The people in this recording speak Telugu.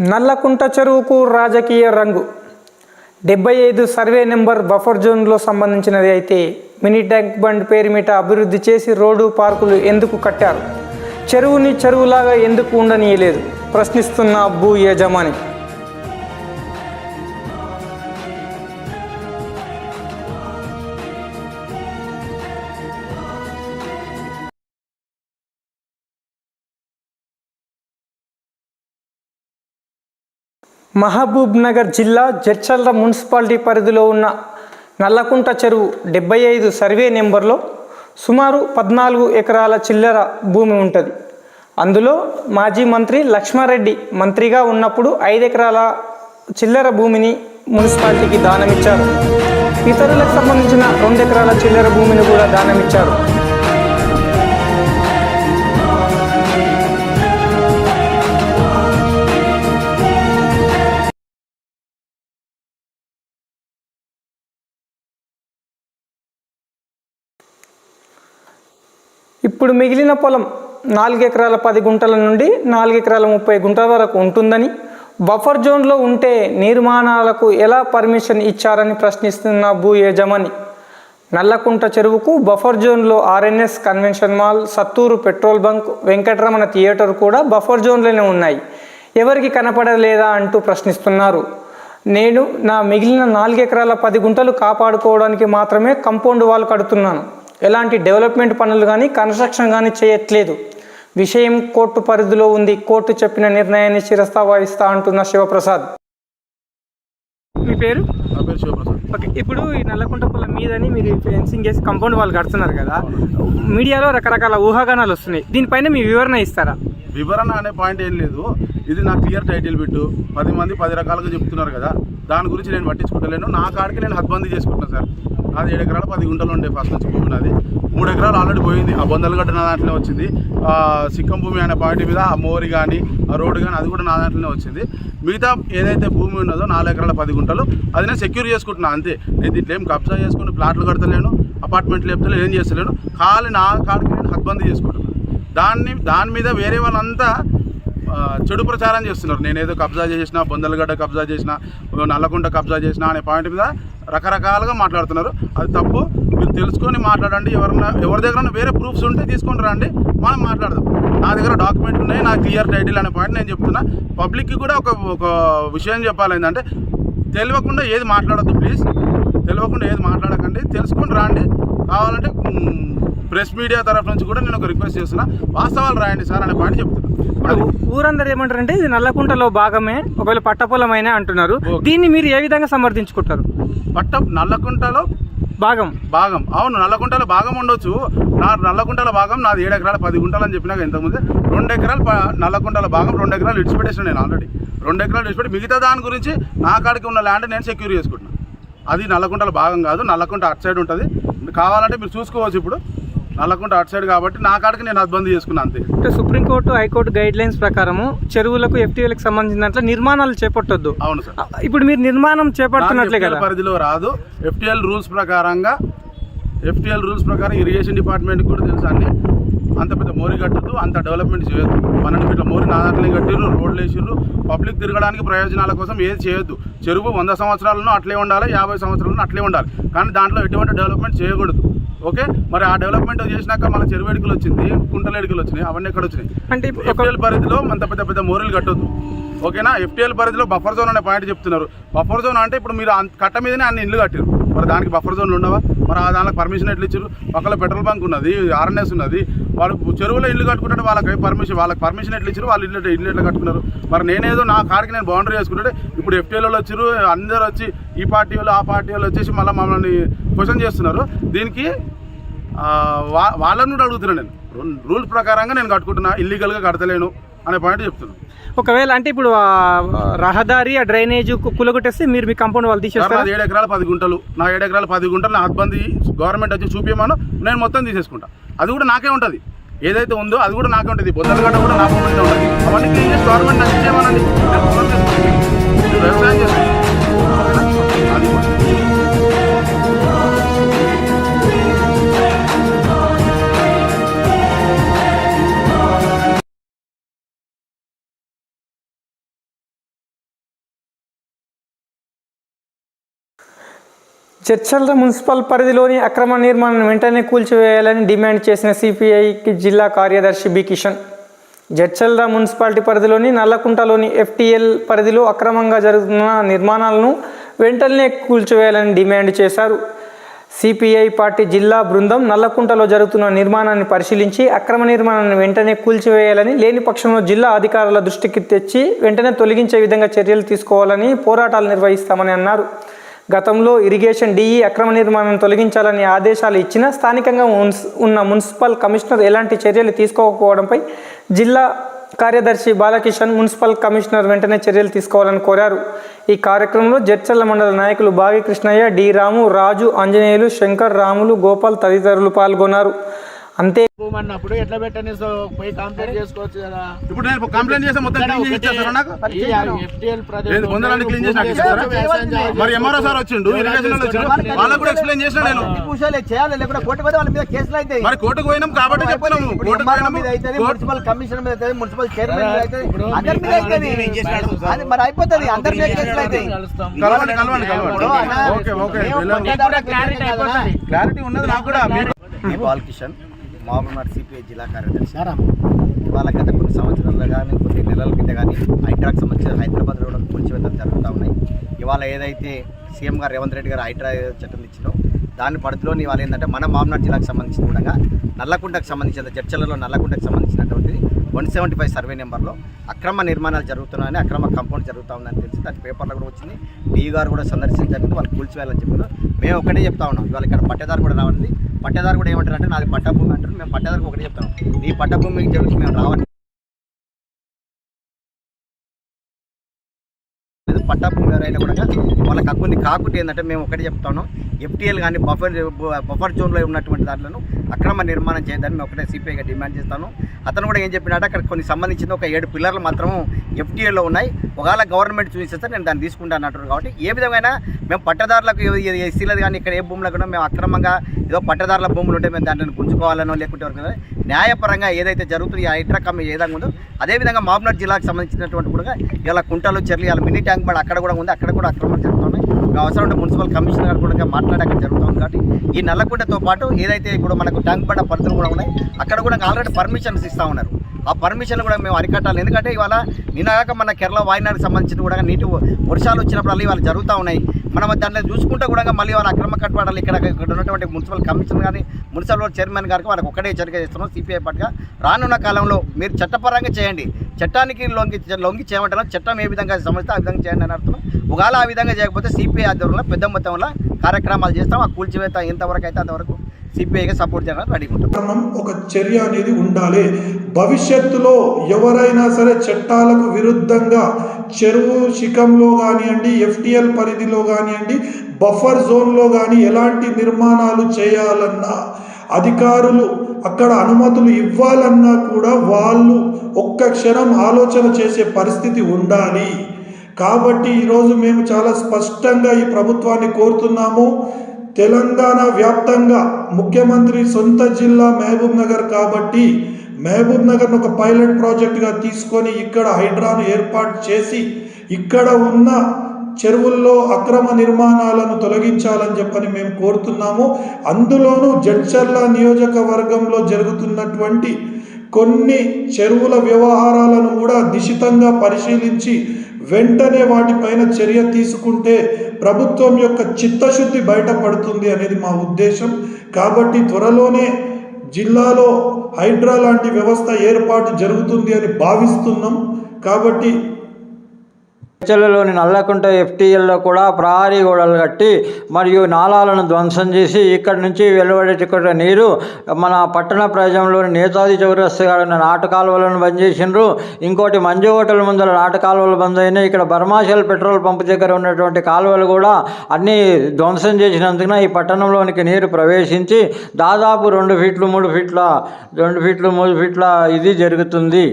నల్లకుంట చెరువుకు రాజకీయ రంగు. డెబ్బై ఐదు సర్వే నెంబర్ బఫర్ జోన్లో సంబంధించినది అయితే మినీ ట్యాంక్ బండ్ పేరు అభివృద్ధి చేసి రోడ్డు పార్కులు ఎందుకు కట్టారు? చెరువుని చెరువులాగా ఎందుకు ఉండనీయలేదు? ప్రశ్నిస్తున్న భూ యజమాని. మహబూబ్ నగర్ జిల్లా జడ్చల్ర మున్సిపాలిటీ పరిధిలో ఉన్న నల్లకుంట చెరువు డెబ్బై ఐదు సర్వే నెంబర్లో సుమారు పద్నాలుగు ఎకరాల చిల్లర భూమి ఉంటుంది. అందులో మాజీ మంత్రి లక్ష్మారెడ్డి మంత్రిగా ఉన్నప్పుడు ఐదు ఎకరాల చిల్లర భూమిని మున్సిపాలిటీకి దానమిచ్చారు. ఇతరులకు సంబంధించిన రెండు ఎకరాల చిల్లర భూమిని కూడా దానమిచ్చారు. ఇప్పుడు మిగిలిన పొలం నాలుగు ఎకరాల పది గుంటల నుండి నాలుగు ఎకరాల ముప్పై గుంటల వరకు ఉంటుందని బఫర్ జోన్లో ఉంటే నిర్మాణాలకు ఎలా పర్మిషన్ ఇచ్చారని ప్రశ్నిస్తున్న భూ యజమాని నల్లకుంట చెరువుకు బఫర్ జోన్లో RNS convention mall Sattur petrol bunk Venkataramana theatre కూడా బఫర్ జోన్లోనే ఉన్నాయి. ఎవరికి కనపడలేదా అంటూ ప్రశ్నిస్తున్నారు. నేను నా మిగిలిన నాలుగు ఎకరాల పది గుంటలు కాపాడుకోవడానికి మాత్రమే కంపౌండ్ వాల్ కడుతున్నాను. ఎలాంటి డెవలప్మెంట్ పనులు కానీ కన్స్ట్రక్షన్ కానీ చేయట్లేదు. విషయం కోర్టు పరిధిలో ఉంది. కోర్టు చెప్పిన నిర్ణయాన్ని శిరస్థా వహిస్తా అంటున్న శివప్రసాద్. మీ పేరు? శివప్రసాద్. ఓకే ఇప్పుడు ఈ నల్లకుంట పొలం మీదని మీరు ఫెన్సింగ్ చేసి కంపౌండ్ వాళ్ళు కడుతున్నారు కదా. మీడియాలో రకరకాల ఊహాగానాలు వస్తున్నాయి. దీనిపైన మీ వివరణ ఇస్తారా? వివరణ అనే పాయింట్ ఏం లేదు. ఇది నా క్లియర్ టైటిల్ బిట్టు. పది మంది పది రకాలుగా చెప్తున్నారు కదా. దాని గురించి నేను పట్టించుకుంటలేను. నా కాడికి నేను హద్బందీ చేసుకుంటున్నాను సార్. నాది ఏడు ఎకరాలు పది గుంటలు ఉండే ఫస్ట్ నుంచి భూమి నాది. మూడు ఎకరాలు ఆల్రెడీ పోయింది. ఆ బొందలగడ్డ నా దాంట్లోనే వచ్చింది. సిక్కం భూమి అనే పాయింట్ మీద ఆ మోరి కానీ ఆ రోడ్డు కానీ అది కూడా నా దాంట్లోనే వచ్చింది. మిగతా ఏదైతే భూమి ఉన్నదో నాలుగు ఎకరాల పది గుంటలు అది నేను సెక్యూర్ చేసుకుంటున్నా అంతే. నేను దీంట్లో ఏం కబ్జా చేసుకుని ప్లాట్లు కడతలేను అపార్ట్మెంట్లు లేపుతలేను ఏం చేస్తలేను. ఖాళీ నా కాడికి నేను హద్బందీ చేసుకుంటున్నాను దాన్ని దాని మీద వేరే వాళ్ళంతా చెడు ప్రచారం చేస్తున్నారు. నేనేదో కబ్జా చేసిన బొందలగడ్డ కబ్జా చేసిన నల్లకుంట కబ్జా చేసిన అనే పాయింట్ మీద రకరకాలుగా మాట్లాడుతున్నారు. అది తప్పు. మీరు తెలుసుకొని మాట్లాడండి. ఎవరన్నా ఎవరి దగ్గర వేరే ప్రూఫ్స్ ఉంటే తీసుకొని రండి. మనం మాట్లాడదాం. నా దగ్గర డాక్యుమెంట్ ఉన్నాయి. నా క్లియర్ టైటిల్ అనే పాయింట్ నేను చెప్తున్నా. పబ్లిక్కి కూడా ఒక ఒక విషయం చెప్పాలి ఏంటంటే తెలియకుండా ఏది మాట్లాడద్దు ప్లీజ్ తెలియకుండా ఏది మాట్లాడకండి. తెలుసుకొని రాండి. కావాలంటే ప్రెస్ మీడియా తరఫు నుంచి కూడా నేను ఒక రిక్వెస్ట్ చేస్తున్నా. వాస్తవాలు రాయండి సార్ అనే పాయింట్ చెప్తాను అది. ఊరందరూ ఏమంటారంటే ఇది నల్లకుంటలో భాగమే ఒకవేళ పట్టపొలమైనా అంటున్నారు. దీన్ని మీరు ఏ విధంగా సమర్థించుకుంటారు? పట్ట నల్లకుంటలో భాగం. భాగం. అవును నల్లకుంటలో భాగం ఉండొచ్చు. నా నల్లకుంటల భాగం నాది ఏడు ఎకరాల పది గుంటలు అని చెప్పినాక ఇంతకుముందు రెండు ఎకరాలు నల్లకుంటల భాగం రెండు ఎకరాలు ఇడిచిపెట్టేసిన నేను ఆల్రెడీ రెండు ఎకరాలు ఇడిచిపెట్టి మిగతా దాని గురించి నా కాడికి ఉన్న ల్యాండ్ నేను సెక్యూర్ చేసుకుంటున్నాను అది నల్లకుంటల భాగం కాదు నల్లకుంట అటు సైడ్ ఉంటుంది. కావాలంటే మీరు చూసుకోవచ్చు ఇప్పుడు. నల్లకుంట అటు సైడ్ కాబట్టి నా కాడికి నేను అబ్బంది చేసుకున్నాను అంతే. అంటే సుప్రీంకోర్టు హైకోర్టు గైడ్ లైన్స్ ప్రకారము చెరువులకు ఎఫ్టీఎలకు సంబంధించిన దాంట్లో నిర్మాణాలు చేపట్టొద్దు. అవును సార్. ఇప్పుడు మీరు నిర్మాణం చేపడుతున్నట్లే కదా. పరిధిలో రాదు. ఎఫ్టిఎల్ రూల్స్ ప్రకారంగా ఎఫ్టిఎల్ రూల్స్ ప్రకారం ఇరిగేషన్ డిపార్ట్మెంట్ కూడా తెలుసు అన్ని. అంత పెద్ద మోరి కట్టద్దు అంత డెవలప్మెంట్ చేయొద్దు. పన్నెండు ఫీట్ల మోరి నా దాంట్లో కట్టిర్రు రోడ్లు వేసిర్రు. పబ్లిక్ తిరగడానికి ప్రయోజనాల కోసం ఏది చేయొద్దు. చెరువు వంద సంవత్సరాలను అట్లే ఉండాలి యాభై సంవత్సరాలను అట్లే ఉండాలి. కానీ దాంట్లో ఎటువంటి డెవలప్మెంట్ చేయకూడదు. ఓకే? మరి ఆ డెవలప్మెంట్ చేసినాక మన చెరువు ఎడుకలు వచ్చింది కుంటల ఎడుకలు వచ్చినాయి అవన్నీ ఎక్కడ వచ్చినాయి? అంటే ఎఫ్టిఎల్ పరిధిలో అంత పెద్ద పెద్ద మోరీలు కట్టొద్దు. ఓకేనా? ఎఫ్టిఎల్ పరిధిలో బఫర్ జోన్ అనే పాయింట్ చెప్తున్నారు. బఫర్ జోన్ అంటే ఇప్పుడు మీరు కట్ట మీదనే అన్ని ఇల్లు కట్టారు మరి దానికి బఫర్ జోన్లు ఉండవా? మరి ఆ దానికి పర్మిషన్ ఎట్లా ఇచ్చారు పక్కన పెట్రోల్ బంక్ ఉన్నది ఆర్ఎన్ఎస్ ఉన్నది. వాళ్ళు చెరువులో ఇల్లు కట్టుకుంటే వాళ్ళకి పర్మిషన్ వాళ్ళకి పర్మిషన్ ఎట్లు ఇచ్చారు వాళ్ళు ఇల్లు ఇల్లు ఎట్లా కట్టుకున్నారు? మరి నేనేదో నా కాడికి నేను బౌండరీ చేసుకుంటే ఇప్పుడు ఎఫ్టీఎల్ వచ్చారు అందరూ వచ్చి ఈ పార్టీ వాళ్ళు ఆ పార్టీ వాళ్ళు వచ్చేసి మళ్ళీ మమ్మల్ని క్వశ్చన్ చేస్తున్నారు. దీనికి వా వాళ్ళని కూడా అడుగుతున్నాను నేను. రూల్స్ ప్రకారంగా నేను కట్టుకుంటున్నా ఇల్లీగల్గా కడతలేను. అనే పాయింట్ చెప్తున్నాను ఒకవేళ అంటే ఇప్పుడు రహదారి ఆ డ్రైనేజ్ కులగొట్టేస్తే మీరు మీ కంపౌండ్ వాళ్ళు తీసేస్తారా? ఏడు ఎకరాల పది గుంటలు. నా ఏడు ఎకరాల పది గుంటలు నా హద్బంది గవర్నమెంట్ వచ్చి చూపించమను నేను మొత్తం తీసేసుకుంటా. అది కూడా నాకే ఉంటుంది. ఏదైతే ఉందో అది కూడా నాకే ఉంటుంది. బొద్దలగడ్డ కూడా నా భూమిలో ఉంటుంది. అవన్నీ క్లీన్ చేసి గవర్నమెంట్ నాకు ఇచ్చేయమనండి. వ్యవసాయం చేస్తాను చర్చల మున్సిపల్ పరిధిలోని అక్రమ నిర్మాణం వెంటనే కూల్చివేయాలని డిమాండ్ చేసిన సిపిఐకి జిల్లా కార్యదర్శి బి కిషన్. జడ్చల్ర మున్సిపాలిటీ పరిధిలోని నల్లకుంటలోని ఎఫ్టీఎల్ పరిధిలో అక్రమంగా జరుగుతున్న నిర్మాణాలను వెంటనే కూల్చివేయాలని డిమాండ్ చేశారు. సిపిఐ పార్టీ జిల్లా బృందం నల్లకుంటలో జరుగుతున్న నిర్మాణాన్ని పరిశీలించి అక్రమ నిర్మాణాన్ని వెంటనే కూల్చివేయాలని లేని పక్షంలో జిల్లా అధికారుల దృష్టికి తెచ్చి వెంటనే తొలగించే విధంగా చర్యలు తీసుకోవాలని పోరాటాలు నిర్వహిస్తామని అన్నారు. గతంలో ఇరిగేషన్ డిఈ అక్రమ నిర్మాణం తొలగించాలని ఆదేశాలు ఇచ్చినా స్థానికంగా మున్స్ ఉన్న మున్సిపల్ కమిషనర్ ఎలాంటి చర్యలు తీసుకోకపోవడంపై జిల్లా కార్యదర్శి బాలకిషన్ మున్సిపల్ కమిషనర్ వెంటనే చర్యలు తీసుకోవాలని కోరారు. ఈ కార్యక్రమంలో జడ్చర్ల మండల నాయకులు బావి కృష్ణయ్య డి రాము రాజు ఆంజనేయులు శంకర్ రాములు గోపాల్ తదితరులు పాల్గొన్నారు. అంతే. అన్నప్పుడు ఎట్లా పెట్టని పోయి కంప్లైంట్ చేసుకోవచ్చు కదా. ఇప్పుడు నేను కంప్లైంట్ చేస్తే మొత్తం క్లీన్ చేసి ఇచ్చేస్తారా నాకు? ముందరాన్ని క్లీన్ చేసి? మరి ఎంఆర్ఓ సార్ వచ్చిండు ఇరిగేషన్ వచ్చిండు? వాళ్ళకు కూడా ఎక్స్ప్లెయిన్ చేసిన నేను. చేయాలి లేకపోతే కోర్టు పోతే వాళ్ళ మీద కేసులు అయితే మరి కోర్టుకు పోయినాం కాబట్టి చెప్తున్నాము. ఎంఆర్ఓ మీద అయితే కోర్టు- మున్సిపల్ కమిషనర్ మీద అయితే మున్సిపల్ చైర్మన్ మీద అయితే అందరి మీద అయితే అది మరి అయిపోతుంది అందరి మీద కేసులు అయితే కలవండి కలవండి కలవండి. ఓకే ఓకే క్లారిటీ ఉన్నది నాకు కూడా. బాలకిషన్ మహబూబ్నగర్ సిపిఐ జిల్లా కార్యదర్శి. ఇవాళ గత కొన్ని సంవత్సరాలుగా కానీ కొన్ని నెలల కింద కానీ హైడ్రాకి సంబంధించిన హైదరాబాద్లో కూడా కూల్చివేతలు జరుగుతూ ఉన్నాయి. ఇవాళ ఏదైతే సీఎం గారు రేవంత్ రెడ్డి గారు హైడ్రా చట్టం ఇచ్చినో దాని పరిధిలోని ఇవాళ ఏంటంటే మన మామనాడు జిల్లాకు సంబంధించిన కూడా నల్లకుంటకు సంబంధించిన చర్చలలో నల్లకుంటకు సంబంధించినటువంటిది వన్ సెవెంటీ ఫైవ్ సర్వే నెంబర్లో అక్రమ నిర్మాణాలు జరుగుతున్నాయని అక్రమ కంపౌండ్ జరుగుతూ ఉందని తెలిసి దాని పేపర్లో కూడా వచ్చింది. డీ గారు కూడా సందర్శించడానికి వాళ్ళు కూల్చివేయాలని చెప్పారు. మేము ఒకటే చెప్తా ఉన్నాం ఇవాళ ఇక్కడ పట్టేదారు కూడా రావాలి పట్టేదారు కూడా ఏమంటారు అంటే నాది పట్టభూమి అంటారు. మేము పట్టేదారికి ఒకటి చెప్తాం నీ పట్టభూమికి చెప్పి మేము రావాలి లేదు పట్టాభూమి ఎవరైనా కూడా వాళ్ళకి హక్కుంది కాకుంటే ఏంటంటే మేము ఒకటి చెప్తాను. ఎఫ్టీఎల్ కానీ బఫర్ బఫర్ జోన్లో ఉన్నటువంటి దాంట్లో అక్రమ నిర్మాణం చేయదని మేము ఒకటే సిపిఐగా డిమాండ్ చేస్తాను. అతను కూడా ఏం చెప్పినట్టు అక్కడ కొన్ని సంబంధించిన ఒక ఏడు పిల్లర్లు మాత్రం ఎఫ్టీఏలో ఉన్నాయి. ఒకవేళ గవర్నమెంట్ చూసిస్తే నేను దాన్ని తీసుకుంటాను అంటారు కాబట్టి ఏ విధమైన మేము పట్టదారులకు ఎస్సీలది కానీ ఇక్కడ ఏ భూములకు కూడా మేము అక్రమంగా ఏదో పట్టదారుల భూములు ఉంటే మేము దాంట్లో గుంజుకోవాలనో లేకుంటే వరకు న్యాయపరంగా ఏదైతే జరుగుతుందో ఈ హైడ్రా కమ్మి ఏ విధంగా ఉందో అదేవిధంగా మాబ్నార్ జిల్లాకు సంబంధించినటువంటి కూడా ఇలా కుంటలు చెర్లు ఇలా మినీ ట్యాంక్ బండ్ అక్కడ కూడా ఉంది. అక్కడ కూడా అక్రమం జరుగుతున్నాయి అవసరం ఉంటే మున్సిపల్ కమిషనర్ గారు కూడా మాట్లాడే అక్కడ జరుగుతుంది కాబట్టి ఈ నల్లకుంటతో పాటు ఏదైతే ఇప్పుడు మనకు ట్యాంక్ బండ పరిధులు కూడా ఉన్నాయి అక్కడ కూడా ఆల్రెడీ పర్మిషన్స్ ఇస్తూ ఉన్నారు. ఆ పర్మిషన్ కూడా మేము అరికట్టాలి. ఎందుకంటే ఇవాళ నిన్నగాక మన కేరళ వాయినాడుకు సంబంధించిన కూడా నీటి వర్షాలు వచ్చినప్పుడు ఇవాళ జరుగుతూ ఉన్నాయి. మనం దాన్ని చూసుకుంటే కూడా మళ్ళీ వాళ్ళ అక్రమ కట్టుబడాలి ఇక్కడ ఇక్కడ ఉన్నటువంటి మున్సిపల్ కమిషనర్ కానీ మున్సిపల్ చైర్మన్ గారికి వాళ్ళకి ఒకటే హెచ్చరిక చేస్తున్నాం. సిపిఐ పార్టీగా రానున్న కాలంలో మీరు చట్టపరంగా చేయండి. చట్టానికి లొంగి లొంగి చేయమంటారా? చట్టం ఏ విధంగా సమస్య ఆ విధంగా చేయండి అని అర్థం. ఒకవేళ ఆ విధంగా చేయకపోతే సిపిఐ ఆధ్వర్యంలో పెద్ద మొత్తంలో కార్యక్రమాలు చేస్తాం. ఆ కూల్చివేత ఎంతవరకు అయితే అంతవరకు సిపిఐగా సపోర్ట్ చేయడానికి రెడీగా ఉంటాం. ఒక చర్య అనేది ఉండాలి. భవిష్యత్తులో ఎవరైనా సరే చట్టాలకు విరుద్ధంగా చెరువు శిఖంలో కానివ్వండి ఎఫ్టిఎల్ పరిధిలో కానివ్వండి బఫర్ జోన్లో కానీ ఎలాంటి నిర్మాణాలు చేయాలన్నా అధికారులు అక్కడ అనుమతులు ఇవ్వాలన్నా కూడా వాళ్ళు ఒక్క క్షణం ఆలోచన చేసే పరిస్థితి ఉండాలి. కాబట్టి ఈరోజు మేము చాలా స్పష్టంగా ఈ ప్రభుత్వాన్ని కోరుతున్నాము. తెలంగాణ వ్యాప్తంగా ముఖ్యమంత్రి సొంత జిల్లా మహబూబ్ నగర్ కాబట్టి మహబూబ్ నగర్ను ఒక పైలట్ ప్రాజెక్టుగా తీసుకొని ఇక్కడ హైడ్రాను ఏర్పాటు చేసి ఇక్కడ ఉన్న చెరువుల్లో అక్రమ నిర్మాణాలను తొలగించాలని చెప్పని మేము కోరుతున్నాము. అందులోనూ జడ్చర్ల నియోజకవర్గంలో జరుగుతున్నటువంటి కొన్ని చెరువుల వ్యవహారాలను కూడా నిశితంగా పరిశీలించి వెంటనే వాటిపైన చర్య తీసుకుంటే ప్రభుత్వం యొక్క చిత్తశుద్ధి బయటపడుతుంది అనేది మా ఉద్దేశం. కాబట్టి త్వరలోనే జిల్లాలో హైడ్రా లాంటి వ్యవస్థ ఏర్పాటు జరుగుతుంది అని భావిస్తున్నాం. కాబట్టి చర్చలలోని నల్లకుంట ఎఫ్టీఎల్లో కూడా ప్రహారీ గోడలు కట్టి మరియు నాలాలను ధ్వంసం చేసి ఇక్కడి నుంచి వెలువడేటటువంటి నీరు మన పట్టణ ప్రజంలోని నేతాజీ చౌరస్తగా గారిన నాటు కాలువలను బంద్ చేసిండ్రు. ఇంకోటి మంజు హోటల్ ముందర నాటకాలువలు బంద్ అయినాయి. ఇక్కడ బర్మాషల్ పెట్రోల్ పంప్ దగ్గర ఉన్నటువంటి కాలువలు కూడా అన్నీ ధ్వంసం చేసినందున ఈ పట్టణంలోనికి నీరు ప్రవేశించి దాదాపు రెండు ఫీట్లు మూడు ఫీట్ల రెండు ఫీట్లు మూడు ఫీట్ల ఇది జరుగుతుంది.